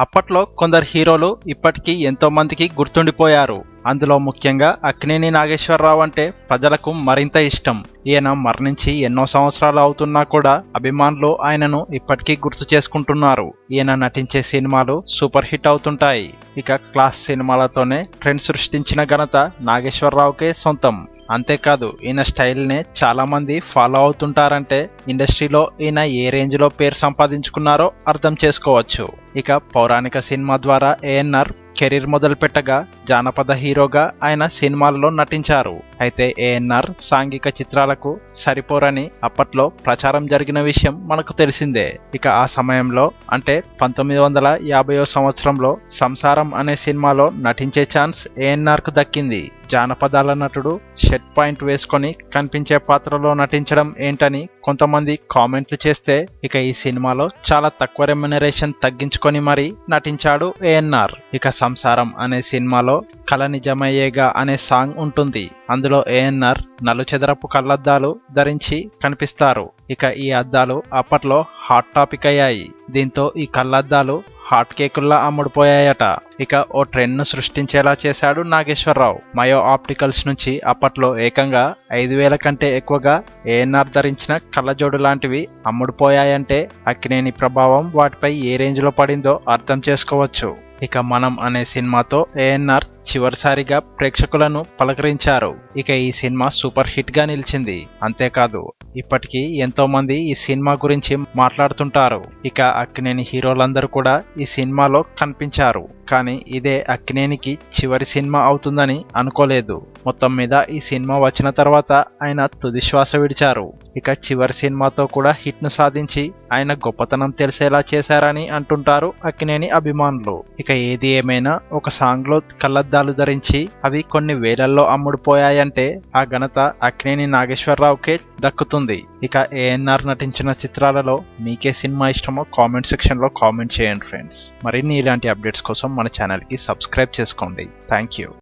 అప్పట్లో కొందరు హీరోలు ఇప్పటికీ ఎంతో మందికి గుర్తుండిపోయారు. అందులో ముఖ్యంగా అక్కినేని నాగేశ్వరరావు అంటే ప్రజలకు మరింత ఇష్టం. ఈయన మరణించి ఎన్నో సంవత్సరాలు అవుతున్నా కూడా అభిమానులు ఆయనను ఇప్పటికీ గుర్తు చేసుకుంటున్నారు. ఈయన నటించే సినిమాలు సూపర్ హిట్ అవుతుంటాయి. ఇక క్లాస్ సినిమాలతోనే ట్రెండ్ సృష్టించిన ఘనత నాగేశ్వరరావుకే సొంతం. అంతేకాదు ఈయన స్టైల్నే చాలామంది ఫాలో అవుతుంటారంటే ఇండస్ట్రీలో ఈయన ఏ రేంజ్లో పేరు సంపాదించుకున్నారో అర్థం చేసుకోవచ్చు. ఇక పౌరాణిక సినిమా ద్వారా ఏఎన్ఆర్ కెరీర్ మొదలుపెట్టగా జానపద హీరోగా ఆయన సినిమాలలో నటించారు. అయితే ఏఎన్ఆర్ సాంఘిక చిత్రాలకు సరిపోరని అప్పట్లో ప్రచారం జరిగిన విషయం మనకు తెలిసిందే. ఇక ఆ సమయంలో అంటే పంతొమ్మిది వందల యాభైవ సంవత్సరంలో సంసారం అనే సినిమాలో నటించే ఛాన్స్ ఏఎన్ఆర్కు దక్కింది. జానపదాల నటుడు షెట్ పాయింట్ వేసుకొని కనిపించే పాత్రలో నటించడం ఏంటని కొంతమంది కామెంట్లు చేస్తే ఇక ఈ సినిమాలో చాలా తక్కువ రెమ్యునరేషన్ తగ్గించుకొని మరీ నటించాడు ఏఎన్ఆర్. ఇక సంసారం అనే సినిమాలో కళ నిజమయ్యేగా అనే సాంగ్ ఉంటుంది. అందులో ఏఎన్ఆర్ నలుచెదరపు కళ్ళద్దాలు ధరించి కనిపిస్తారు. ఇక ఈ అద్దాలు అప్పట్లో హాట్ టాపిక్ అయ్యాయి. దీంతో ఈ కళ్ళద్దాలు హాట్ కేకుల్లా అమ్ముడుపోయాయట. ఇక ఓ ట్రెండ్ను సృష్టించేలా చేశాడు నాగేశ్వరరావు. మయో ఆప్టికల్స్ నుంచి అప్పట్లో ఏకంగా ఐదు వేల కంటే ఎక్కువగా ఏఎన్ఆర్ ధరించిన కళ్ళజోడు లాంటివి అమ్ముడుపోయాయంటే అక్కినేని ప్రభావం వాటిపై ఏ రేంజ్లో పడిందో అర్థం చేసుకోవచ్చు. ఇక మనం అనే సినిమాతో ఏఎన్ఆర్ చివరిసారిగా ప్రేక్షకులను పలకరించారు. ఇక ఈ సినిమా సూపర్ హిట్గా నిలిచింది. అంతేకాదు ఇప్పటికీ ఎంతో మంది ఈ సినిమా గురించి మాట్లాడుతుంటారు. ఇక అక్కినేని హీరోలందరూ కూడా ఈ సినిమాలో కనిపించారు. కానీ ఇదే అక్కినేనికి చివరి సినిమా అవుతుందని అనుకోలేదు. మొత్తం మీద ఈ సినిమా వచ్చిన తర్వాత ఆయన తుదిశ్వాస విడిచారు. ఇక చివరి సినిమాతో కూడా హిట్ను సాధించి ఆయన గొప్పతనం తెలిసేలా చేశారని అంటుంటారు అక్కినేని అభిమానులు. ఇక ఏది ఏమైనా ఒక సాంగ్లో కళ్ళద్దాలు ధరించి అవి కొన్ని వేలల్లో అమ్ముడుపోయాయంటే ఆ ఘనత అక్కినేని నాగేశ్వరరావుకే దక్కుతుంది. ఇక ఏఎన్ఆర్ నటించిన చిత్రాలలో మీకే సినిమా ఇష్టమో కామెంట్ సెక్షన్లో కామెంట్ చేయండి ఫ్రెండ్స్. మరిన్ని ఇలాంటి అప్డేట్స్ కోసం మన ఛానల్కి సబ్స్క్రైబ్ చేసుకోండి. Thank you